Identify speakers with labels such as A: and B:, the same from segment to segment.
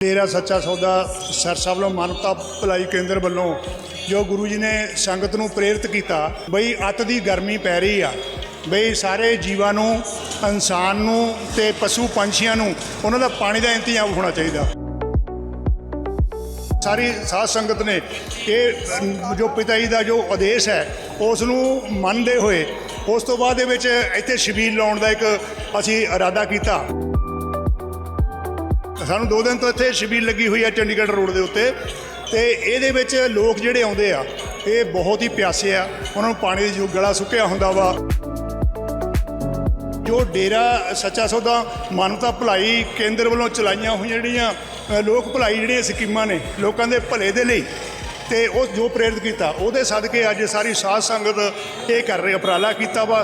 A: ਡੇਰਾ ਸੱਚਾ ਸੌਦਾ ਸਰਸਾ ਵੱਲੋਂ ਮਾਨਵਤਾ ਭਲਾਈ ਕੇਂਦਰ ਵੱਲੋਂ ਜੋ ਗੁਰੂ ਜੀ ਨੇ ਸੰਗਤ ਨੂੰ ਪ੍ਰੇਰਿਤ ਕੀਤਾ, ਬਈ ਅੱਤ ਦੀ ਗਰਮੀ ਪੈ ਰਹੀ ਆ, ਬਈ ਸਾਰੇ ਜੀਵਾਂ ਨੂੰ, ਇਨਸਾਨ ਨੂੰ ਤੇ ਪਸ਼ੂ ਪੰਛੀਆਂ ਨੂੰ ਉਹਨਾਂ ਦਾ ਪਾਣੀ ਦਾ ਇੰਤਜ਼ਾਮ ਹੋਣਾ ਚਾਹੀਦਾ। ਸਾਰੀ ਸਾਧ ਸੰਗਤ ਨੇ ਇਹ ਜੋ ਪਿਤਾ ਜੀ ਦਾ ਜੋ ਆਦੇਸ਼ ਹੈ, ਉਸ ਨੂੰ ਮੰਨਦੇ ਹੋਏ, ਉਸ ਤੋਂ ਬਾਅਦ ਦੇ ਵਿੱਚ ਇੱਥੇ ਸ਼ਬੀਲ ਲਾਉਣ ਦਾ ਇੱਕ ਅਸੀਂ ਇਰਾਦਾ ਕੀਤਾ। ਸਾਨੂੰ ਦੋ ਦਿਨ ਤੋਂ ਇੱਥੇ ਛਬੀਲ ਲੱਗੀ ਹੋਈ ਹੈ ਚੰਡੀਗੜ੍ਹ ਰੋਡ ਦੇ ਉੱਤੇ ਤੇ ਇਹਦੇ ਵਿੱਚ ਲੋਕ ਜਿਹੜੇ ਆਉਂਦੇ ਆ, ਇਹ ਬਹੁਤ ਹੀ ਪਿਆਸੇ ਆ। ਉਹਨਾਂ ਨੂੰ ਪਾਣੀ ਦੀ ਜੋ ਗਲਾ ਸੁੱਕਿਆ ਹੁੰਦਾ ਵਾ। ਜੋ ਡੇਰਾ ਸੱਚਾ ਸੌਦਾ ਮਾਨਵਤਾ ਭਲਾਈ ਕੇਂਦਰ ਵੱਲੋਂ ਚਲਾਈਆਂ ਹੋਈਆਂ ਜਿਹੜੀਆਂ ਲੋਕ ਭਲਾਈ ਜਿਹੜੀਆਂ ਸਕੀਮਾਂ ਨੇ, ਲੋਕਾਂ ਦੇ ਭਲੇ ਦੇ ਲਈ, ਤੇ ਉਹ ਜੋ ਪ੍ਰੇਰਿਤ ਕੀਤਾ, ਉਹਦੇ ਸਦਕੇ ਅੱਜ ਸਾਰੀ ਸਾਧ ਸੰਗਤ ਇਹ ਕਰ ਰਹੀ, ਉਪਰਾਲਾ ਕੀਤਾ ਵਾ।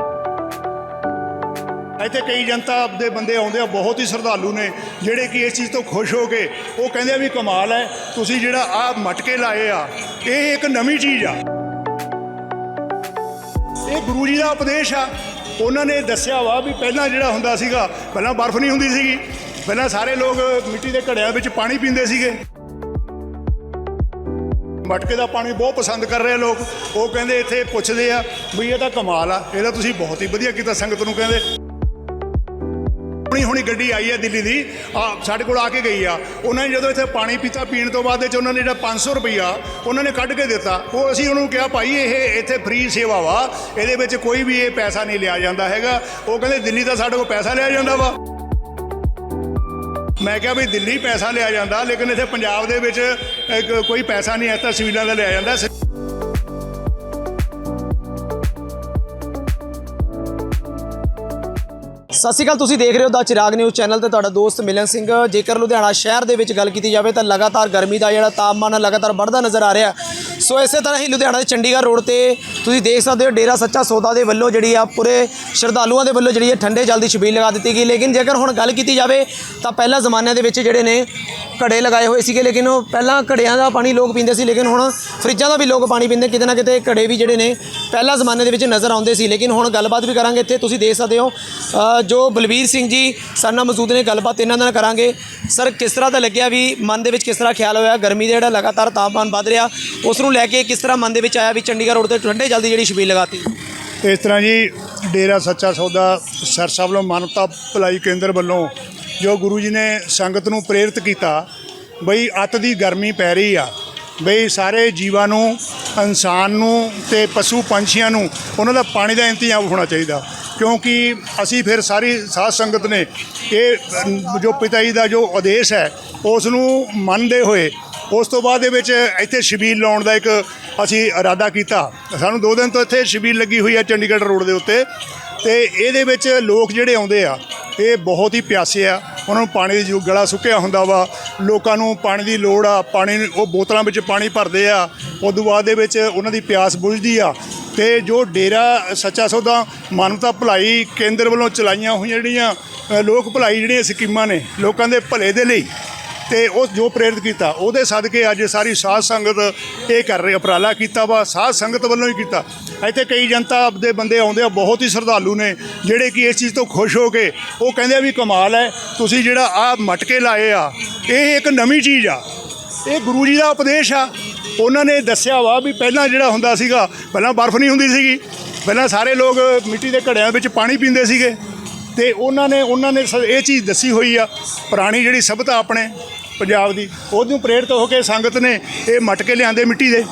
A: ਇੱਥੇ ਕਈ ਜਨਤਾ ਦੇ ਬੰਦੇ ਆਉਂਦੇ ਆ, ਬਹੁਤ ਹੀ ਸ਼ਰਧਾਲੂ ਨੇ, ਜਿਹੜੇ ਕਿ ਇਸ ਚੀਜ਼ ਤੋਂ ਖੁਸ਼ ਹੋ ਕੇ ਉਹ ਕਹਿੰਦੇ ਆ ਵੀ ਕਮਾਲ ਹੈ, ਤੁਸੀਂ ਜਿਹੜਾ ਆ ਮਟਕੇ ਲਾਏ ਆ, ਇਹ ਇੱਕ ਨਵੀਂ ਚੀਜ਼ ਆ। ਇਹ ਗੁਰੂ ਜੀ ਦਾ ਉਪਦੇਸ਼ ਆ। ਉਹਨਾਂ ਨੇ ਦੱਸਿਆ ਵਾ ਵੀ ਪਹਿਲਾਂ ਜਿਹੜਾ ਹੁੰਦਾ ਸੀਗਾ, ਪਹਿਲਾਂ ਬਰਫ਼ ਨਹੀਂ ਹੁੰਦੀ ਸੀਗੀ, ਪਹਿਲਾਂ ਸਾਰੇ ਲੋਕ ਮਿੱਟੀ ਦੇ ਘੜਿਆਂ ਵਿੱਚ ਪਾਣੀ ਪੀਂਦੇ ਸੀਗੇ। ਮਟਕੇ ਦਾ ਪਾਣੀ ਬਹੁਤ ਪਸੰਦ ਕਰ ਰਹੇ ਆ ਲੋਕ, ਉਹ ਕਹਿੰਦੇ ਇੱਥੇ ਪੁੱਛਦੇ ਆ ਵੀ ਇਹ ਤਾਂ ਕਮਾਲ ਆ ਇਹਦਾ ਤੁਸੀਂ ਬਹੁਤ ਹੀ ਵਧੀਆ ਕੀਤਾ ਸੰਗਤ ਨੂੰ ਕਹਿੰਦੇ। ਹੁਣੀ ਹੁਣੀ ਗੱਡੀ ਆਈ ਹੈ ਦਿੱਲੀ ਦੀ। ਆ, ਸਾਡੇ ਕੋਲ ਆ ਕੇ ਗਈ ਆ। ਉਹਨਾਂ ਨੇ ਜਦੋਂ ਇੱਥੇ ਪਾਣੀ ਪੀਤਾ, ਪੀਣ ਤੋਂ ਬਾਅਦ ਵਿੱਚ ਉਹਨਾਂ ਨੇ ਜਿਹੜਾ 500 ਰੁਪਈਆ ਉਹਨਾਂ ਨੇ ਕੱਢ ਕੇ ਦਿੱਤਾ। ਉਹ ਅਸੀਂ ਉਹਨੂੰ ਕਿਹਾ, ਭਾਈ, ਇਹ ਇੱਥੇ ਫ੍ਰੀ ਸੇਵਾ ਵਾ। ਇਹਦੇ ਵਿੱਚ ਕੋਈ ਵੀ ਇਹ ਪੈਸਾ ਨਹੀਂ ਲਿਆ ਜਾਂਦਾ ਹੈਗਾ। ਉਹ ਕਹਿੰਦੇ, ਦਿੱਲੀ ਦਾ ਸਾਡੇ ਕੋਲ ਪੈਸਾ ਲਿਆ ਜਾਂਦਾ ਵਾ। ਮੈਂ ਕਿਹਾ, ਵੀ ਦਿੱਲੀ ਪੈਸਾ ਲਿਆ ਜਾਂਦਾ, ਲੇਕਿਨ ਇੱਥੇ ਪੰਜਾਬ ਦੇ ਵਿੱਚ ਕੋਈ ਪੈਸਾ ਨਹੀਂ ਹੈ ਤਾਂ ਦਾ ਲਿਆ ਜਾਂਦਾ।
B: ਸਤਿ ਸ਼੍ਰੀ ਅਕਾਲ, ਤੁਸੀਂ ਦੇਖ ਰਹੇ ਹੋ ਦਾ ਚਿਰਾਗ ਨਿਊਜ਼ ਚੈਨਲ ਤੇ ਤੁਹਾਡਾ ਦੋਸਤ ਮਿਲਨ ਸਿੰਘ। ਜੇਕਰ ਲੁਧਿਆਣਾ ਸ਼ਹਿਰ ਦੇ ਵਿੱਚ ਗੱਲ ਕੀਤੀ ਜਾਵੇ ਤਾਂ ਲਗਾਤਾਰ ਗਰਮੀ ਦਾ ਜਿਹੜਾ ਤਾਪਮਾਨ ਹੈ ਲਗਾਤਾਰ ਵੱਧਦਾ ਨਜ਼ਰ ਆ ਰਿਹਾ ਸੋ ਇਸੇ ਤਰ੍ਹਾਂ ਹੀ ਲੁਧਿਆਣਾ ਦੇ ਚੰਡੀਗੜ੍ਹ ਰੋਡ ਤੇ ਤੁਸੀਂ ਦੇਖ ਸਕਦੇ ਹੋ ਡੇਰਾ ਸੱਚਾ ਸੌਦਾ ਦੇ ਵੱਲੋਂ ਜਿਹੜੀ ਆ ਪੂਰੇ ਸ਼ਰਧਾਲੂਆਂ ਦੇ ਵੱਲੋਂ ਜਿਹੜੀ ਹੈ ਠੰਡੇ ਜਲ ਦੀ ਛਬੀਲ ਲਗਾ ਦਿੱਤੀ ਗਈ। ਲੇਕਿਨ ਜੇਕਰ ਹੁਣ ਗੱਲ ਕੀਤੀ ਜਾਵੇ ਤਾਂ ਪਹਿਲਾਂ ਜ਼ਮਾਨਿਆਂ ਦੇ ਵਿੱਚ ਜਿਹੜੇ ਨੇ ਘੜੇ ਲਗਾਏ ਹੋਏ ਸੀਗੇ, ਲੇਕਿਨ ਉਹ ਪਹਿਲਾਂ ਘੜਿਆਂ ਦਾ ਪਾਣੀ ਲੋਕ ਪੀਂਦੇ ਸੀ, ਲੇਕਿਨ ਹੁਣ ਫਰਿੱਜਾਂ ਦਾ ਵੀ ਲੋਕ ਪਾਣੀ ਪੀਂਦੇ, ਕਿਤੇ ਨਾ ਕਿਤੇ ਘੜੇ ਵੀ ਜਿਹੜੇ ਨੇ ਪਹਿਲਾਂ ਜ਼ਮਾਨੇ ਦੇ ਵਿੱਚ ਨਜ਼ਰ ਆਉਂਦੇ ਸੀ, ਲੇਕਿਨ ਹੁਣ ਗੱਲਬਾਤ ਵੀ ਕਰਾਂਗੇ ਇੱਥੇ, ਤੁਸੀਂ ਦੇਖ ਸਕਦੇ ਹੋ। ਜੋ ਬਲਬੀਰ ਸਿੰਘ ਜੀ ਸਾਡੇ ਮੌਜੂਦ ਨੇ, ਗੱਲਬਾਤ ਇਹਨਾਂ ਨਾਲ ਕਰਾਂਗੇ। ਸਰ, ਕਿਸ ਤਰ੍ਹਾਂ ਦਾ ਲੱਗਿਆ ਵੀ ਮਨ ਦੇ ਵਿੱਚ ਕਿਸ ਤਰ੍ਹਾਂ ਖਿਆਲ ਹੋਇਆ? ਗਰਮੀ ਦਾ ਜਿਹੜਾ ਲਗਾਤਾਰ ਤਾਪਮਾਨ ਵੱਧ ਰਿਹਾ, ਉਸ ਨੂੰ ਲੈ ਕੇ ਕਿਸ ਤਰ੍ਹਾਂ ਮਨ ਦੇ ਵਿੱਚ ਆਇਆ ਵੀ ਚੰਡੀਗੜ੍ਹ ਰੋਡ ਤੇ ਠੰਡੇ ਜਲਦੀ ਜਿਹੜੀ ਛਬੀਲ ਲਗਾਤੀ?
A: ਇਸ ਤਰ੍ਹਾਂ ਜੀ, ਡੇਰਾ ਸੱਚਾ ਸੌਦਾ ਸਰਸਾ ਵੱਲੋਂ ਮਾਨਵਤਾ ਭਲਾਈ ਕੇਂਦਰ ਵੱਲੋਂ ਜੋ ਗੁਰੂ ਜੀ ਨੇ ਸੰਗਤ ਨੂੰ ਪ੍ਰੇਰਿਤ ਕੀਤਾ, ਬਈ ਅੱਤ ਦੀ ਗਰਮੀ ਪੈ ਰਹੀ ਆ, ਬਈ ਸਾਰੇ ਜੀਵਾਂ ਨੂੰ, ਇਨਸਾਨ ਨੂੰ ਤੇ ਪਸ਼ੂ ਪੰਛੀਆਂ ਨੂੰ ਉਹਨਾਂ ਦਾ ਪਾਣੀ ਦਾ ਇੰਤਜ਼ਾਮ ਹੋਣਾ ਚਾਹੀਦਾ। ਕਿਉਂਕਿ ਅਸੀਂ ਫਿਰ ਸਾਰੀ ਸਾਧ ਸੰਗਤ ਨੇ ਇਹ, ਜੋ ਪਿਤਾ ਜੀ ਦਾ ਜੋ ਆਦੇਸ਼ ਹੈ ਉਸ ਨੂੰ ਮੰਨਦੇ ਹੋਏ, ਉਸ ਤੋਂ ਬਾਅਦ ਦੇ ਵਿੱਚ ਇੱਥੇ ਸ਼ਬੀਲ ਲਾਉਣ ਦਾ ਇੱਕ ਅਸੀਂ ਇਰਾਦਾ ਕੀਤਾ। ਸਾਨੂੰ ਦੋ ਦਿਨ ਤੋਂ ਇੱਥੇ ਸ਼ਬੀਲ ਲੱਗੀ ਹੋਈ ਹੈ ਚੰਡੀਗੜ੍ਹ ਰੋਡ ਦੇ ਉੱਤੇ ਤੇ ਇਹਦੇ ਵਿੱਚ ਲੋਕ ਜਿਹੜੇ ਆਉਂਦੇ ਆ ਇਹ ਬਹੁਤ ਹੀ ਪਿਆਸੇ ਆ। ਉਹਨਾਂ ਨੂੰ ਪਾਣੀ ਦੀ ਜੋ ਗਲਾ ਸੁੱਕਿਆ ਹੁੰਦਾ ਵਾ, ਲੋਕਾਂ ਨੂੰ ਪਾਣੀ ਦੀ ਲੋੜ ਆ। ਪਾਣੀ ਉਹ ਬੋਤਲਾਂ ਵਿੱਚ ਪਾਣੀ ਭਰਦੇ ਆ। ਉਦੋਂ ਬਾਅਦ ਦੇ ਵਿੱਚ ਉਹਨਾਂ ਦੀ ਪਿਆਸ ਬੁਝਦੀ ਆ। ਤੇ ਜੋ ਡੇਰਾ ਸੱਚਾ ਸੌਦਾ, ਮਾਨਵਤਾ ਭਲਾਈ ਕੇਂਦਰ ਵੱਲੋਂ ਚਲਾਈਆਂ ਹੋਈਆਂ ਜਿਹੜੀਆਂ ਲੋਕ ਭਲਾਈ ਜਿਹੜੀਆਂ ਸਕੀਮਾਂ ਨੇ, ਲੋਕਾਂ ਦੇ ਭਲੇ ਦੇ ਲਈ ਤੇ ਉਹ ਜੋ ਪ੍ਰੇਰਿਤ ਕੀਤਾ, ਉਹਦੇ ਸਦਕੇ ਅੱਜ ਸਾਰੀ ਸਾਧ ਸੰਗਤ ਇਹ ਕਰ ਰਹੀ, ਉਪਰਾਲਾ ਕੀਤਾ ਵਾ, ਸਾਧ ਸੰਗਤ ਵੱਲੋਂ ਹੀ ਕੀਤਾ। ਇੱਥੇ ਕਈ ਜਨਤਾ ਦੇ ਬੰਦੇ ਆਉਂਦੇ ਆ, ਬਹੁਤ ਹੀ ਸ਼ਰਧਾਲੂ ਨੇ, ਜਿਹੜੇ ਕਿ ਇਸ ਚੀਜ਼ ਤੋਂ ਖੁਸ਼ ਹੋ ਕੇ ਉਹ ਕਹਿੰਦੇ ਆ ਵੀ ਕਮਾਲ ਹੈ, ਤੁਸੀਂ ਜਿਹੜਾ ਆ ਮਟਕੇ ਲਾਏ ਆ, ਇਹ ਇੱਕ ਨਵੀਂ ਚੀਜ਼ ਆ। ਇਹ ਗੁਰੂ ਜੀ ਦਾ ਉਪਦੇਸ਼ ਆ। ਉਹਨਾਂ ਨੇ ਦੱਸਿਆ ਵਾ ਵੀ ਪਹਿਲਾਂ ਜਿਹੜਾ ਹੁੰਦਾ ਸੀਗਾ, ਪਹਿਲਾਂ ਬਰਫ਼ ਨਹੀਂ ਹੁੰਦੀ ਸੀਗੀ, ਪਹਿਲਾਂ ਸਾਰੇ ਲੋਕ ਮਿੱਟੀ ਦੇ ਘੜਿਆਂ ਵਿੱਚ ਪਾਣੀ ਪੀਂਦੇ ਸੀਗੇ। ਤੇ ਉਹਨਾਂ ਨੇ ਉਹਨਾਂ ਨੇ ਸ- ਇਹ ਚੀਜ਼ ਦੱਸੀ ਹੋਈ ਆ, ਪੁਰਾਣੀ ਜਿਹੜੀ ਸਭਤਾ ਆਪਣੇ ਪੰਜਾਬ ਦੀ, ਉਹਨੂੰ ਪ੍ਰੇਰਿਤ ਹੋ ਕੇ ਸੰਗਤ ਨੇ ਇਹ ਮਟਕੇ ਲਿਆਂਦੇ ਮਿੱਟੀ ਦੇ।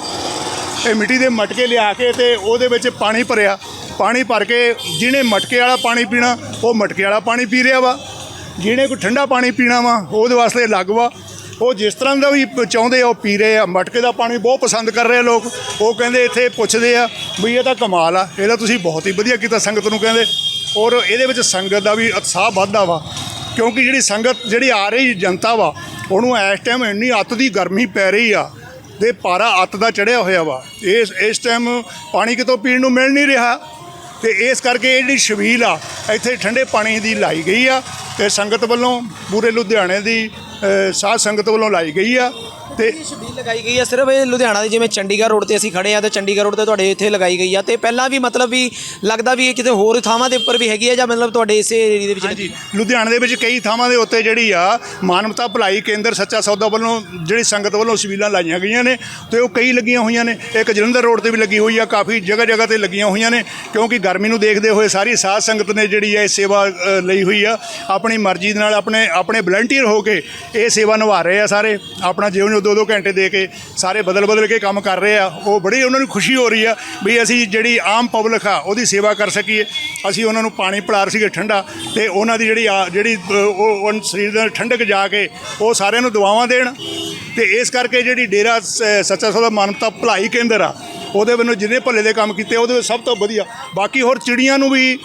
A: ਇਹ ਮਿੱਟੀ ਦੇ ਮਟਕੇ ਲਿਆ ਕੇ ਤੇ ਉਹਦੇ ਵਿੱਚ ਪਾਣੀ ਭਰਿਆ। ਪਾਣੀ ਭਰ ਕੇ ਜਿਹਨੇ ਮਟਕੇ ਵਾਲਾ ਪਾਣੀ ਪੀਣਾ, ਉਹ ਮਟਕੇ ਵਾਲਾ ਪਾਣੀ ਪੀ ਰਿਹਾ ਵਾ। ਜਿਹਨੇ ਕੋਈ ਠੰਡਾ ਪਾਣੀ ਪੀਣਾ ਵਾ, ਉਹਦੇ ਵਾਸਤੇ ਅਲੱਗ ਵਾ। ਉਹ ਜਿਸ ਤਰ੍ਹਾਂ ਦਾ ਵੀ ਚਾਹੁੰਦੇ ਆ, ਉਹ ਪੀ ਰਹੇ ਆ। ਮਟਕੇ ਦਾ ਪਾਣੀ ਬਹੁਤ ਪਸੰਦ ਕਰ ਰਹੇ ਆ ਲੋਕ। ਉਹ ਕਹਿੰਦੇ ਇੱਥੇ ਪੁੱਛਦੇ ਆ ਵੀ ਇਹ ਤਾਂ ਕਮਾਲ ਆ ਇਹਦਾ ਤੁਸੀਂ ਬਹੁਤ ਹੀ ਵਧੀਆ ਕੀਤਾ ਸੰਗਤ ਨੂੰ ਕਹਿੰਦੇ। ਔਰ ਇਹਦੇ ਵਿੱਚ ਸੰਗਤ ਦਾ ਵੀ ਉਤਸ਼ਾਹ ਵੱਧਦਾ ਵਾ ਕਿਉਂਕਿ ਜਿਹੜੀ ਸੰਗਤ ਜਿਹੜੀ ਆ ਰਹੀ ਜਨਤਾ ਵਾ ਉਹਨੂੰ ਇਸ ਟਾਈਮ ਇੰਨੀ ਅੱਤ ਦੀ ਗਰਮੀ ਪੈ ਰਹੀ ਆ ਤੇ ਪਾਰਾ ਅੱਤ ਦਾ ਚੜਿਆ ਹੋਇਆ ਵਾ। ਇਸ ਇਸ ਟਾਈਮ ਪਾਣੀ ਕਿਤੋਂ ਪੀਣ ਨੂੰ ਮਿਲ ਨਹੀਂ ਰਿਹਾ ਤੇ ਇਸ ਕਰਕੇ ਇਹ ਜਿਹੜੀ ਛਬੀਲ ਆ ਇੱਥੇ ਠੰਡੇ ਪਾਣੀ ਦੀ ਲਾਈ ਗਈ ਆ ਤੇ ਸੰਗਤ ਵੱਲੋਂ ਪੂਰੇ ਲੁਧਿਆਣੇ ਦੀ ਅ, ਸਾਧ ਸੰਗਤ ਵੱਲੋਂ ਲਾਈ ਗਈ ਆ। ਤੇ
B: ਇਹ ਛਬੀਲ ਲਗਾਈ ਗਈ ਹੈ ਸਿਰਫ ਇਹ ਲੁਧਿਆਣਾ ਦੇ ਜਿਵੇਂ ਚੰਡੀਗੜ੍ਹ ਰੋਡ ਤੇ ਅਸੀਂ ਖੜੇ ਆ ਤੇ ਚੰਡੀਗੜ੍ਹ ਰੋਡ ਤੇ ਤੁਹਾਡੇ ਇੱਥੇ ਲਗਾਈ ਗਈ ਆ ਤੇ ਪਹਿਲਾਂ ਵੀ ਮਤਲਬ ਵੀ ਲੱਗਦਾ ਵੀ ਇਹ ਕਿਤੇ ਹੋਰ ਥਾਵਾਂ ਦੇ ਉੱਪਰ ਵੀ ਹੈਗੀ ਆ ਜਾਂ ਮਤਲਬ ਤੁਹਾਡੇ ਇਸੇ ਏਰੀਆ ਦੇ ਵਿੱਚ
A: ਹਾਂਜੀ ਲੁਧਿਆਣੇ ਦੇ ਵਿੱਚ ਕਈ ਥਾਵਾਂ ਦੇ ਉੱਤੇ ਜਿਹੜੀ ਆ ਮਾਨਵਤਾ ਭਲਾਈ ਕੇਂਦਰ ਸੱਚਾ ਸੌਦਾ ਵੱਲੋਂ ਜਿਹੜੀ ਸੰਗਤ ਵੱਲੋਂ ਛਬੀਲਾਂ ਲਾਈਆਂ ਗਈਆਂ ਨੇ ਤੇ ਉਹ ਕਈ ਲੱਗੀਆਂ ਹੋਈਆਂ ਨੇ। ਇੱਕ ਜਲੰਧਰ ਰੋਡ ਤੇ ਵੀ ਲੱਗੀ ਹੋਈ ਆ ਕਾਫੀ ਜਗ੍ਹਾ ਜਗ੍ਹਾ ਤੇ ਲੱਗੀਆਂ ਹੋਈਆਂ ਨੇ ਕਿਉਂਕਿ ਗਰਮੀ ਨੂੰ ਦੇਖਦੇ ਹੋਏ ਸਾਰੀ ਸਾਧ ਸੰਗਤ ਨੇ ਜਿਹੜੀ ਹੈ ਇਹ ਸੇਵਾ ਲਈ ਹੋਈ ਆ। ਆਪਣੀ ਮਰਜ਼ੀ ਦੇ ਨਾਲ ਆਪਣੇ ਆਪਣੇ ਵਲੰਟੀਅਰ ਹੋ ਕੇ ਇਹ ਸੇਵਾ ਨਿਭਾ ਰਹੇ ਆ ਸਾਰੇ। ਆਪਣਾ ਜਿਉਂ ਦੋ ਦੋ ਘੰਟੇ ਦੇ ਕੇ ਸਾਰੇ ਬਦਲ ਬਦਲ ਕੇ ਕੰਮ ਕਰ ਰਹੇ ਆ, ਉਹ ਬੜੀ ਉਹਨਾਂ ਨੂੰ ਖੁਸ਼ੀ ਹੋ ਰਹੀ ਆ ਵੀ ਅਸੀਂ ਜਿਹੜੀ ਆਮ ਪਬਲਿਕ ਆ, ਉਹਦੀ ਸੇਵਾ ਕਰ ਸਕੀਏ। ਅਸੀਂ ਉਹਨਾਂ ਨੂੰ ਪਾਣੀ ਪਿਲਾ ਰਹੇ ਸੀਗੇ ਠੰਡਾ ਤੇ ਉਹਨਾਂ ਦੀ ਜਿਹੜੀ ਆ- ਜਿਹੜੀ ਉਹ ਸਰੀਰ ਦੇ ਠੰਡਕ ਜਾ ਕੇ ਉਹ ਸਾਰਿਆਂ ਨੂੰ ਦੁਆਵਾਂ ਦੇਣ। ਤੇ ਇਸ ਕਰਕੇ ਜਿਹੜੀ ਡੇਰਾ ਸ- ਸੱਚਾ ਸੌਦਾ ਮਾਨਵਤਾ ਭਲਾਈ ਕੇਂਦਰ ਆ, ਉਹਦੇ ਵੱਲੋਂ ਜਿੰਨੇ ਭੱਲੇ ਦੇ ਕੰਮ ਕੀਤੇ, ਉਹਦੇ ਵਿੱਚ ਸਭ ਤੋਂ ਵਧੀਆ। ਬਾਕੀ ਹੋਰ ਚਿੜੀਆਂ ਨੂੰ ਵੀ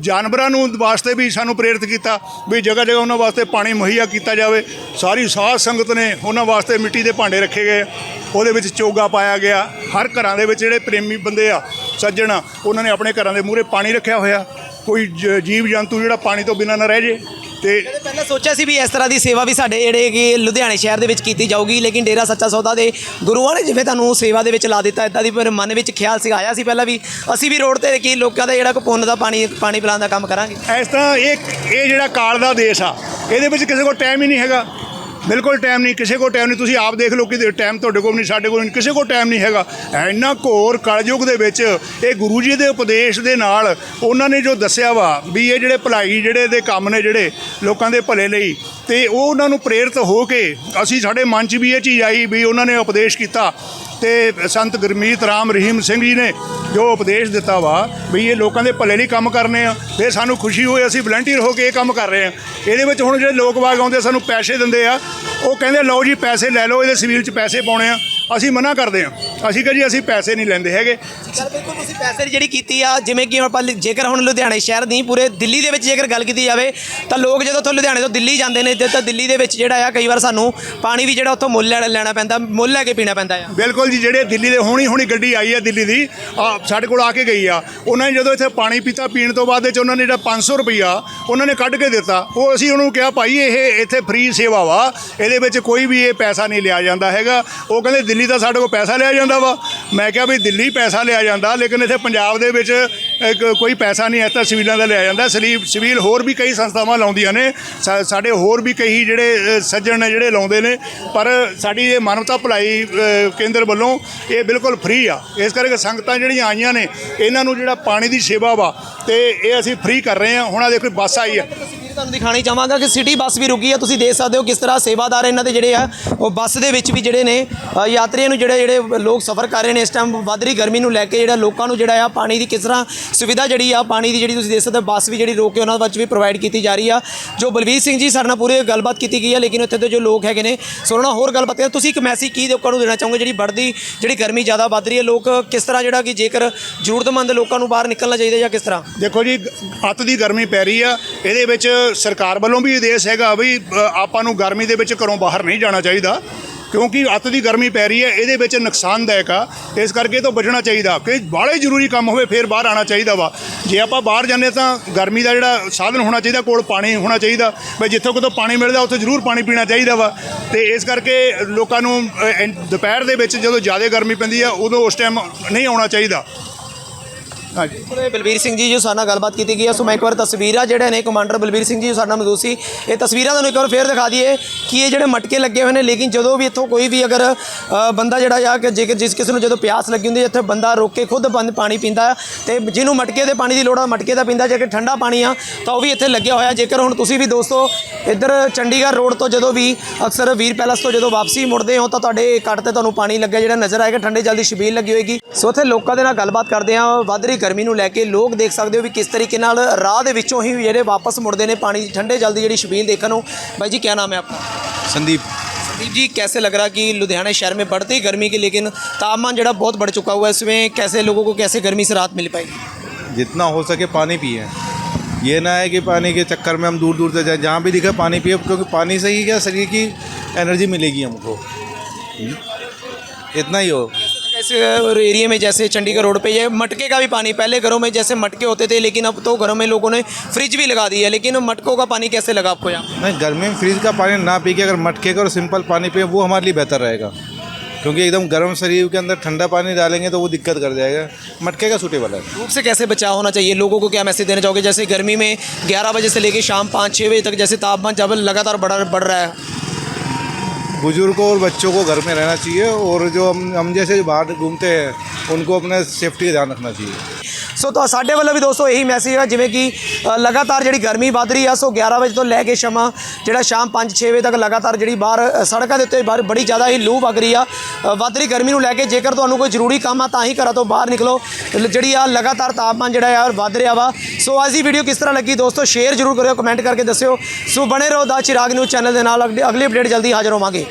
A: ਜਾਨਵਰਾਂ ਨੂੰ ਵਾਸਤੇ ਵੀ ਸਾਨੂੰ ਪ੍ਰੇਰਿਤ ਕੀਤਾ ਵੀ ਜਗ੍ਹਾ ਜਗ੍ਹਾ ਉਹਨਾਂ ਵਾਸਤੇ ਪਾਣੀ ਮੁਹੱਈਆ ਕੀਤਾ ਜਾਵੇ। ਸਾਰੀ ਸਾਧ ਸੰਗਤ ਨੇ ਉਹਨਾਂ ਵਾਸਤੇ ਮਿੱਟੀ ਦੇ ਭਾਂਡੇ ਰੱਖੇ ਗਏ। ਉਹਦੇ ਵਿੱਚ ਚੋਗਾ ਪਾਇਆ ਗਿਆ। ਹਰ ਘਰਾਂ ਦੇ ਵਿੱਚ ਜਿਹੜੇ ਪ੍ਰੇਮੀ ਬੰਦੇ ਆ ਸੱਜਣ ਆ, ਉਹਨਾਂ ਨੇ ਆਪਣੇ ਘਰਾਂ ਦੇ ਮੂਹਰੇ ਪਾਣੀ ਰੱਖਿਆ ਹੋਇਆ। ਕੋਈ ਜ- ਜੀਵ ਜੰਤੂ ਜਿਹੜਾ ਪਾਣੀ ਤੋਂ ਬਿਨਾਂ ਨਾ ਰਹਿ ਜੇ। ਤੇ
B: ਪਹਿਲਾਂ ਸੋਚਿਆ ਸੀ ਵੀ ਇਸ ਤਰ੍ਹਾਂ ਦੀ ਸੇਵਾ ਵੀ ਸਾਡੇ ਜਿਹੜੇ ਕਿ ਲੁਧਿਆਣੇ ਸ਼ਹਿਰ ਦੇ ਵਿੱਚ ਕੀਤੀ ਜਾਊਗੀ ਲੇਕਿਨ ਡੇਰਾ ਸੱਚਾ ਸੌਦਾ ਦੇ ਗੁਰੂਆਂ ਨੇ ਜਿਵੇਂ ਤੁਹਾਨੂੰ ਸੇਵਾ ਦੇ ਵਿੱਚ ਲਾ ਦਿੱਤਾ ਇਦਾਂ ਦੀ ਪਰ ਮਨ ਵਿੱਚ ਖਿਆਲ ਸੀ ਆਇਆ ਸੀ ਪਹਿਲਾਂ ਵੀ ਅਸੀਂ ਵੀ ਰੋਡ ਤੇ ਕੀ ਲੋਕਾਂ ਦਾ ਜਿਹੜਾ ਕੋ ਪੁੰਨ ਦਾ ਪਾਣੀ ਪਾਣੀ ਪਿਲਾਉਣ ਦਾ ਕੰਮ ਕਰਾਂਗੇ।
A: ਇਸ ਤਰ੍ਹਾਂ ਇਹ ਇਹ ਜਿਹੜਾ ਕਾਲ ਦਾ ਦੇਸ਼ ਆ ਇਹਦੇ ਵਿੱਚ ਕਿਸੇ ਕੋਲ ਟਾਈਮ ਹੀ ਨਹੀਂ ਹੈਗਾ। ਬਿਲਕੁਲ ਟਾਈਮ ਨਹੀਂ, ਕਿਸੇ ਕੋਲ ਟਾਈਮ ਨਹੀਂ, ਤੁਸੀਂ ਆਪ ਦੇਖ ਲਓ ਕਿ ਟਾਈਮ ਤੁਹਾਡੇ ਕੋਲ ਨਹੀਂ, ਸਾਡੇ ਕੋਲ ਨਹੀਂ, ਕਿਸੇ ਕੋਲ ਟਾਈਮ ਨਹੀਂ ਹੈਗਾ। ਇੰਨਾ ਘੋਰ ਕਲਯੁਗ ਦੇ ਵਿੱਚ ਇਹ ਗੁਰੂ ਜੀ ਦੇ ਉਪਦੇਸ਼ ਦੇ ਨਾਲ ਉਹਨਾਂ ਨੇ ਜੋ ਦੱਸਿਆ ਵਾ ਵੀ ਇਹ ਜਿਹੜੇ ਭਲਾਈ ਜਿਹੜੇ ਦੇ ਕੰਮ ਨੇ ਜਿਹੜੇ ਲੋਕਾਂ ਦੇ ਭਲੇ ਲਈ, ਤੇ ਉਹ ਉਹਨਾਂ ਨੂੰ ਪ੍ਰੇਰਿਤ ਹੋ ਕੇ ਅਸੀਂ ਸਾਡੇ ਮਨ 'ਚ ਵੀ ਇਹ ਚੀਜ਼ ਆਈ ਵੀ ਉਹਨਾਂ ਨੇ ਉਪਦੇਸ਼ ਕੀਤਾ। ਤੇ ਸੰਤ ਗੁਰਮੀਤ ਰਾਮ ਰਹੀਮ ਸਿੰਘ ਜੀ ਨੇ ਜੋ ਉਪਦੇਸ਼ ਦਿੱਤਾ ਵਾ ਵੀ ਇਹ ਲੋਕਾਂ ਦੇ ਭਲੇ ਲਈ ਕੰਮ ਕਰਨੇ ਆ, ਫਿਰ ਸਾਨੂੰ ਖੁਸ਼ੀ ਹੋਈ ਅਸੀਂ ਵਲੰਟੀਅਰ ਹੋ ਕੇ ਇਹ ਕੰਮ ਕਰ ਰਹੇ ਆ। ਇਹਦੇ ਵਿੱਚ ਹੁਣ ਜਿਹੜੇ ਲੋਕ ਬਾਗ ਆਉਂਦੇ ਸਾਨੂੰ ਪੈਸੇ ਦਿੰਦੇ ਆ ਉਹ ਕਹਿੰਦੇ ਲਓ ਜੀ ਪੈਸੇ ਲੈ ਲਓ ਇਹਦੇ ਸਿਵਲ 'ਚ ਪੈਸੇ ਪਾਉਣੇ ਆ। ਅਸੀਂ ਮਨਾ ਕਰਦੇ ਆ ਅਸੀਂ ਕਹਾਂ ਜੀ ਅਸੀਂ ਪੈਸੇ ਨਹੀਂ ਲੈਂਦੇ ਹੈਗੇ।
B: ਚਲ ਬਿਲਕੁਲ ਤੁਸੀਂ ਪੈਸੇ ਦੀ ਜਿਹੜੀ ਕੀਤੀ ਆ ਜਿਵੇਂ ਕਿ ਆਪਾਂ ਜੇਕਰ ਹੁਣ ਲੁਧਿਆਣੇ ਸ਼ਹਿਰ ਦੀ ਪੂਰੇ ਦਿੱਲੀ ਦੇ ਵਿੱਚ ਜੇਕਰ ਗੱਲ ਕੀਤੀ ਜਾਵੇ ਤਾਂ ਲੋਕ ਜਦੋਂ ਉੱਥੋਂ ਲੁਧਿਆਣੇ ਤੋਂ ਦਿੱਲੀ ਜਾਂਦੇ ਨੇ ਤੇ ਤਾਂ ਦਿੱਲੀ ਦੇ ਵਿੱਚ ਜਿਹੜਾ ਆ ਕਈ ਵਾਰ ਸਾਨੂੰ ਪਾਣੀ ਵੀ ਜਿਹੜਾ ਉੱਥੋਂ ਮੁੱਲ ਲੈਣਾ ਪੈਂਦਾ ਮੁੱਲ ਲੈ ਕੇ ਪੀਣਾ ਪੈਂਦਾ ਆ।
A: ਬਿਲਕੁਲ ਜੀ ਜਿਹੜੇ ਦਿੱਲੀ ਦੇ ਹੋਣੀ ਹੋਣੀ ਗੱਡੀ ਆਈ ਹੈ ਦਿੱਲੀ ਦੀ ਆ ਸਾਡੇ ਕੋਲ ਆ ਕੇ ਗਈ ਆ। ਉਹਨਾਂ ਨੇ ਜਦੋਂ ਇੱਥੇ ਪਾਣੀ ਪੀਤਾ ਪੀਣ ਤੋਂ ਬਾਅਦ ਵਿੱਚ ਉਹਨਾਂ ਨੇ ਜਿਹੜਾ 500 ਰੁਪਈਆ ਉਹਨਾਂ ਨੇ ਕੱਢ ਕੇ ਦਿੱਤਾ। ਉਹ ਅਸੀਂ ਉਹਨੂੰ ਕਿਹਾ ਭਾਈ ਇਹ ਇੱਥੇ ਫ੍ਰੀ ਸੇਵਾ ਵਾ। ਇਹਦੇ ਵਿੱਚ ਕੋਈ ਵੀ ਇਹ ਪੈਸਾ ਨਹੀਂ ਲਿਆ ਜਾਂਦਾ ਹੈਗਾ। ਉਹ ਕਹਿੰਦੇ ਦਿੱਲੀ ਦਾ ਸਾਡੇ ਕੋਲ ਪੈਸਾ ਲਿਆ ਜਾਂਦਾ ਵਾ। ਮੈਂ ਕਿਹਾ ਵੀ ਦਿੱਲੀ ਪੈਸਾ ਲਿਆ ਜਾਂਦਾ, ਲੇਕਿਨ ਇੱਥੇ ਪੰਜਾਬ ਦੇ ਵਿੱਚ ਕੋਈ ਪੈਸਾ ਨਹੀਂ ਐਸਾ ਸਿਵਿਲਾਂ ਦਾ ਲਿਆ ਜਾਂਦਾ। ਸਲੀਪ ਸਿਵਲ ਹੋਰ ਵੀ ਕਈ ਸੰਸਥਾਵਾਂ ਲਾਉਂਦੀਆਂ ਨੇ। ਸਾਡੇ ਹੋਰ ਵੀ ਕਈ ਜਿਹੜੇ ਸੱਜਣ ਨੇ ਜਿਹੜੇ ਲਾਉਂਦੇ ਨੇ। ਪਰ ਸਾਡੀ ਇਹ ਮਾਨਵਤਾ ਭਲਾਈ ਕੇਂਦਰ ਵੱਲੋਂ ਇਹ ਬਿਲਕੁਲ ਫ੍ਰੀ ਆ। ਇਸ ਕਰਕੇ ਸੰਗਤਾਂ ਜਿਹੜੀਆਂ ਆਈਆਂ ਨੇ, ਇਹਨਾਂ ਨੂੰ ਜਿਹੜਾ ਪਾਣੀ ਦੀ ਸੇਵਾ ਵਾ, ਤੇ ਇਹ ਅਸੀਂ ਫ੍ਰੀ ਕਰ ਰਹੇ ਹਾਂ। ਹੁਣ ਆ ਦੇਖੋ, ਬੱਸ ਆਈ ਆ
B: ਤੁਹਾਨੂੰ ਦਿਖਾਣੀ ਚਾਹਾਂਗਾ ਕਿ ਸਿਟੀ ਬੱਸ ਵੀ ਰੁਕੀ ਹੈ ਤੁਸੀਂ ਦੇਖ ਸਕਦੇ ਹੋ ਕਿਸ ਤਰ੍ਹਾਂ ਸੇਵਾਦਾਰ ਇਹਨਾਂ ਦੇ ਜਿਹੜੇ ਆ ਉਹ ਬੱਸ ਦੇ ਵਿੱਚ ਵੀ ਜਿਹੜੇ ਨੇ ਅ, ਯਾਤਰੀਆਂ ਨੂੰ ਜਿਹੜੇ ਜਿਹੜੇ ਲੋਕ ਸਫ਼ਰ ਕਰ ਰਹੇ ਨੇ ਇਸ ਟਾਈਮ ਵੱਧ ਰਹੀ ਗਰਮੀ ਨੂੰ ਲੈ ਕੇ ਜਿਹੜਾ ਲੋਕਾਂ ਨੂੰ ਜਿਹੜਾ ਆ ਪਾਣੀ ਦੀ ਕਿਸ ਤਰ੍ਹਾਂ ਸੁਵਿਧਾ ਜਿਹੜੀ ਆ ਪਾਣੀ ਦੀ ਜਿਹੜੀ ਤੁਸੀਂ ਦੇਖ ਸਕਦੇ ਹੋ ਬੱਸ ਵੀ ਜਿਹੜੀ ਰੋਕ ਕੇ ਉਹਨਾਂ ਵਿੱਚ ਵੀ ਪ੍ਰੋਵਾਈਡ ਕੀਤੀ ਜਾ ਰਹੀ ਆ। ਜੋ ਬਲਵੀਰ ਸਿੰਘ ਜੀ ਸਾਡੇ ਨਾਲ ਪੂਰੇ ਗੱਲਬਾਤ ਕੀਤੀ ਗਈ ਹੈ ਲੇਕਿਨ ਉੱਥੇ ਦੇ ਜੋ ਲੋਕ ਹੈਗੇ ਨੇ ਸੋ ਉਹਨਾਂ ਨਾਲ ਹੋਰ ਗੱਲਬਾਤ ਕਰ ਤੁਸੀਂ ਇੱਕ ਮੈਸੇਜ ਕੀ ਲੋਕਾਂ ਨੂੰ ਦੇਣਾ ਚਾਹੋਗੇ? ਜਿਹੜੀ ਵੱਧਦੀ ਜਿਹੜੀ ਗਰਮੀ ਜ਼ਿਆਦਾ ਵੱਧ ਰਹੀ ਹੈ ਲੋਕ ਕਿਸ ਤਰ੍ਹਾਂ ਜਿਹੜਾ ਕਿ ਜੇਕਰ ਜ਼ਰੂਰਤਮੰਦ ਲੋਕਾਂ ਨੂੰ ਬਾਹਰ ਨਿਕਲਣਾ ਚਾਹੀਦਾ ਜਾਂ ਕਿਸ ਤਰ੍ਹਾਂ?
A: ਦੇਖੋ ਜੀ ਅੱਤ ਦੀ ਗਰਮੀ ਪੈ ਰਹੀ ਆ ਇਹਦੇ ਵਿੱਚ ਸਰਕਾਰ ਵੱਲੋਂ ਵੀ ਆਦੇਸ਼ ਹੈਗਾ ਵੀ ਆਪਾਂ ਨੂੰ ਗਰਮੀ ਦੇ ਵਿੱਚ ਘਰੋਂ ਬਾਹਰ ਨਹੀਂ ਜਾਣਾ ਚਾਹੀਦਾ, ਕਿਉਂਕਿ ਅੱਤ ਦੀ ਗਰਮੀ ਪੈ ਰਹੀ ਹੈ, ਇਹਦੇ ਵਿੱਚ ਨੁਕਸਾਨਦਾਇਕ ਆ। ਇਸ ਕਰਕੇ ਇਹ ਤੋਂ ਬਚਣਾ ਚਾਹੀਦਾ ਕਿ ਬਾਹਲੇ ਜ਼ਰੂਰੀ ਕੰਮ ਹੋਵੇ, ਫਿਰ ਬਾਹਰ ਆਣਾ ਚਾਹੀਦਾ ਵਾ। ਜੇ ਆਪਾਂ ਬਾਹਰ ਜਾਂਦੇ ਤਾਂ ਗਰਮੀ ਦਾ ਜਿਹੜਾ ਸਾਧਨ ਹੋਣਾ ਚਾਹੀਦਾ, ਕੋਲ ਪਾਣੀ ਹੋਣਾ ਚਾਹੀਦਾ। ਵੀ ਜਿੱਥੋਂ ਕਿਤੋਂ ਪਾਣੀ ਮਿਲਦਾ, ਉੱਥੇ ਜ਼ਰੂਰ ਪਾਣੀ ਪੀਣਾ ਚਾਹੀਦਾ ਵਾ। ਤੇ ਇਸ ਕਰਕੇ ਲੋਕਾਂ ਨੂੰ ਦੁਪਹਿਰ ਦੇ ਵਿੱਚ ਜਦੋਂ ਜ਼ਿਆਦਾ ਗਰਮੀ ਪੈਂਦੀ ਆ, ਉਦੋਂ ਉਸ ਟਾਈਮ ਨਹੀਂ ਆਉਣਾ ਚਾਹੀਦਾ। ਹਾਂਜੀ।
B: ਬਿਲਕੁਲ ਬਲਬੀਰ ਸਿੰਘ ਜੀ, ਜੋ ਸਾਡੇ ਨਾਲ ਗੱਲਬਾਤ ਕੀਤੀ ਗਈ ਹੈ ਸੋ ਮੈਂ ਇੱਕ ਵਾਰ ਤਸਵੀਰਾਂ ਜਿਹੜੇ ਨੇ, ਕਮਾਂਡਰ ਬਲਬੀਰ ਸਿੰਘ ਜੀ ਸਾਡੇ ਨਾਲ ਮੌਜੂਦ ਸੀ, ਇਹ ਤਸਵੀਰਾਂ ਤੁਹਾਨੂੰ ਇੱਕ ਵਾਰ ਫੇਰ ਦਿਖਾ ਦਈਏ ਕਿ ਇਹ ਜਿਹੜੇ ਮਟਕੇ ਲੱਗੇ ਹੋਏ ਨੇ, ਲੇਕਿਨ ਜਦੋਂ ਵੀ ਇੱਥੋਂ ਕੋਈ ਵੀ ਅਗਰ ਬੰਦਾ ਜਿਹੜਾ ਜਾਂ ਕਿ ਜੇਕਰ ਜਿਸ ਕਿਸੇ ਨੂੰ ਜਦੋਂ ਪਿਆਸ ਲੱਗੀ ਹੁੰਦੀ ਹੈ, ਇੱਥੇ ਬੰਦਾ ਰੋਕ ਕੇ ਖੁਦ ਬੰਦ ਪਾਣੀ ਪੀਂਦਾ ਹੈ ਤੇ ਜਿਹਨੂੰ ਮਟਕੇ ਦੇ ਪਾਣੀ ਦੀ ਲੋੜ ਆ ਮਟਕੇ ਦਾ ਪੀਂਦਾ ਜੇਕਰ ਠੰਡਾ ਪਾਣੀ ਆ, ਤਾਂ ਉਹ ਵੀ ਇੱਥੇ ਲੱਗਿਆ ਹੋਇਆ। ਜੇਕਰ ਹੁਣ ਤੁਸੀਂ ਵੀ ਦੋਸਤੋ ਇੱਧਰ ਚੰਡੀਗੜ੍ਹ ਰੋਡ ਤੋਂ ਜਦੋਂ ਵੀ ਅਕਸਰ ਵੀਰ ਪੈਲਸ ਤੋਂ ਜਦੋਂ ਵਾਪਸੀ ਮੁੜਦੇ ਹੋ, ਤਾਂ ਤੁਹਾਡੇ ਕੱਟ ਤੇ ਤੁਹਾਨੂੰ ਪਾਣੀ ਲੱਗਿਆ, ਜਿਹੜਾ ਨਜ਼ਰ ਆਏਗਾ, ਠੰਡੇ ਜਲ ਦੀ ਛਬੀਲ ਲੱਗੀ ਹੋਏਗੀ। ਸੋ ਇੱਥੇ ਲੋਕਾਂ ਦੇ ਨਾਲ ਗੱਲਬਾਤ ਕਰਦੇ ਆ ਵੱਧ ਰਹੀ ਗਰਮੀ ਨੂੰ ਲੈ ਕੇ ਲੋਕ ਦੇਖ ਸਕਦੇ ਹੋ ਵੀ ਕਿਸ ਤਰੀਕੇ ਨਾਲ ਰਾਹ ਦੇ ਵਿੱਚੋਂ ਹੀ ਜਿਹੜੇ ਵਾਪਸ ਮੁੜਦੇ ਨੇ ਪਾਣੀ ਦੀ ਠੰਡੇ ਜਲ ਦੀ ਜਿਹੜੀ ਛਬੀਲ ਦੇਖਣ ਨੂੰ भाई जी क्या नाम है आपका
C: संदीप
B: संदीप जी कैसे लग रहा कि लुधियाना शहर में बढ़ती गर्मी की लेकिन तापमान जरा बहुत बढ़ चुका हुआ है इसमें कैसे लोगों को कैसे गर्मी से राहत मिल पाएगी
C: जितना हो सके पानी पिए ये ना है कि पानी के चक्कर में हम दूर दूर से जाए जहाँ भी दिखे पानी पिए क्योंकि पानी से ही क्या शरीर की एनर्जी मिलेगी हमको हम्म? इतना ही हो
B: इस एरिया में जैसे चंडीगढ़ रोड पे ये मटके का भी पानी पहले घरों में जैसे मटके होते थे लेकिन अब तो घरों में लोगों ने फ्रिज भी लगा दी है लेकिन मटकों का पानी कैसे लगा आपको यहाँ
C: नहीं गर्मी में फ्रिज का पानी ना पी के अगर मटके का और सिंपल पानी पिए वो हमारे लिए बेहतर रहेगा क्योंकि एकदम गर्म शरीर के अंदर ठंडा पानी डालेंगे तो वो दिक्कत कर जाएगा मटके का सूटेबल है
B: धूप से कैसे बचाव होना चाहिए लोगों को क्या मैसेज देना चाहोगे जैसे गर्मी में 11 बजे से लेकर शाम पाँच छः बजे तक जैसे तापमान जब लगातार बढ़ बढ़ रहा है
C: बुजुर्गों और बच्चों को घर में रहना चाहिए और जो हम हम जैसे जो बाहर घूमते हैं उनको अपने सेफ्टी का ध्यान रखना चाहिए
B: ਸੋ ਤਾਂ ਸਾਡੇ ਵੱਲੋਂ ਵੀ ਦੋਸਤੋ ਇਹੀ ਮੈਸੇਜ ਹੈ ਜਿਵੇਂ ਕਿ ਲਗਾਤਾਰ ਜਿਹੜੀ ਗਰਮੀ ਵੱਧ ਰਹੀ ਆ ਸੋ 11 ਵਜੇ ਤੋਂ ਲੈ ਕੇ ਸ਼ਾਮਾਂ, ਜਿਹੜਾ ਸ਼ਾਮ 5-6 ਵਜੇ ਤੱਕ ਲਗਾਤਾਰ ਜਿਹੜੀ ਬਾਹਰ ਸੜਕਾਂ ਦੇ ਉੱਤੇ ਬਾਹਰ ਬੜੀ ਜ਼ਿਆਦਾ ਹੀ ਲੂ ਵਗ ਰਹੀ ਆ ਵੱਧ ਰਹੀ ਗਰਮੀ ਨੂੰ ਲੈ ਕੇ ਜੇਕਰ ਤੁਹਾਨੂੰ ਕੋਈ ਜ਼ਰੂਰੀ ਕੰਮ ਆ ਤਾਂ ਹੀ ਘਰਾਂ ਤੋਂ ਬਾਹਰ ਨਿਕਲੋ। ਲ- ਜਿਹੜੀ ਆ ਲਗਾਤਾਰ ਤਾਪਮਾਨ ਜਿਹੜਾ ਆ ਵੱਧ ਰਿਹਾ ਵਾ। ਸੋ ਅੱਜ ਦੀ ਵੀਡੀਓ ਕਿਸ ਤਰ੍ਹਾਂ ਲੱਗੀ ਦੋਸਤੋ ਸ਼ੇਅਰ ਜ਼ਰੂਰ ਕਰਿਓ ਕਮੈਂਟ ਕਰਕੇ ਦੱਸਿਓ। ਸੋ ਬਣੇ ਰਹੋ ਦਾ ਚਿਰਾਗ ਨਿਊਜ਼ ਚੈਨਲ ਦੇ ਨਾਲ, ਅਗਲੀ ਅਗਲੀ ਅਪਡੇਟ ਜਲਦੀ ਹਾਜ਼ਰ ਹੋਵਾਂਗੇ।